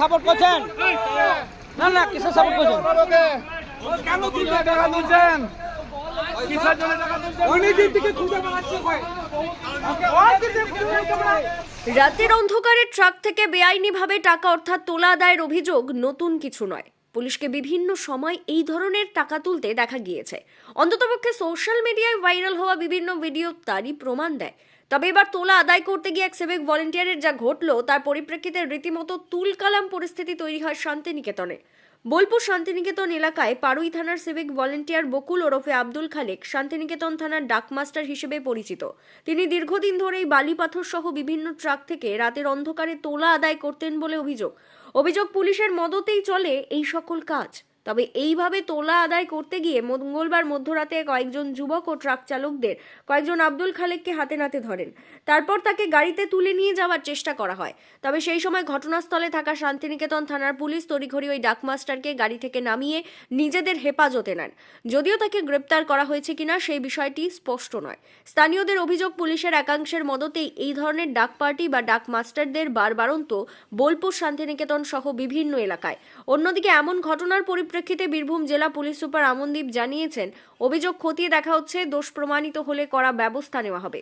Support করছেন? না না সাপোর্ট করছেন? কেন টাকা তুলছেন? কিসের জন্য টাকা তুলছেন? থেকে খুঁজে বেড়াচ্ছি। রাতের অন্ধকারে ট্রাক থেকে বেআইনিভাবে টাকা অর্থাৎ তোলা আদায়ের অভিযোগ নতুন কিছু নয়। পুলিশকে বিভিন্ন সময় এই ধরনের টাকা তুলতে দেখা গিয়েছে। অন্ততপক্ষে সোশ্যাল মিডিয়ায় ভাইরাল হওয়া বিভিন্ন ভিডিও তারই প্রমাণ দেয়। তবে এবার তোলা আদায় করতে গিয়ে এক সিভিক ভলেন্টিয়ারের যা ঘটল, তার পরিপ্রেক্ষিতে রীতিমতো তুলকালাম পরিস্থিতি তৈরি হয় শান্তিনিকেতনে। বোলপুর শান্তিনিকেতন এলাকায় পারুই থানার সিভিক ভলেন্টিয়ার বকুল ওরফে আব্দুল খালেক শান্তিনিকেতন থানার ডাকমাস্টার হিসেবে পরিচিত। তিনি দীর্ঘদিন ধরেই বালি পাথর সহ বিভিন্ন ট্রাক থেকে রাতের অন্ধকারে তোলা আদায় করতেন বলে অভিযোগ। অভিযোগ পুলিশের মদতেই চলে এই সকল কাজ। তবে এইভাবে তোলা আদায় করতে গিয়ে মঙ্গলবার মধ্যরাতে কয়েকজন যুবক ও ট্রাক চালকদের কয়েকজন আব্দুল খালেককে হাতে নাতে ধরেন। তারপর তাকে গাড়িতে তুলে নিয়ে যাওয়ার চেষ্টা করা হয়। তবে সেই সময় ঘটনাস্থলে থাকা শান্তিনিকেতন থানার পুলিশ তড়িঘড়ি ওই ডাকমাস্টারকে গাড়ি থেকে নামিয়ে নিজেদের হেফাজতে নেন। যদিও তাকে গ্রেপ্তার করা হয়েছে কিনা সেই বিষয়টি স্পষ্ট নয়। স্থানীয়দের অভিযোগ, পুলিশের একাংশের মদতেই এই ধরনের ডাক পার্টি বা ডাক মাস্টারদের বারবারন্ত বোলপুর শান্তিনিকেতন সহ বিভিন্ন এলাকায়। অন্যদিকে এমন ঘটনার পরিপ্রেক্ষিতে বীরভূম জেলা পুলিশ সুপার আমনদীপ জানিয়েছেন, অভিযোগ খতিয়ে দেখা হচ্ছে, দোষ প্রমাণিত হলে করা ব্যবস্থা নেওয়া হবে।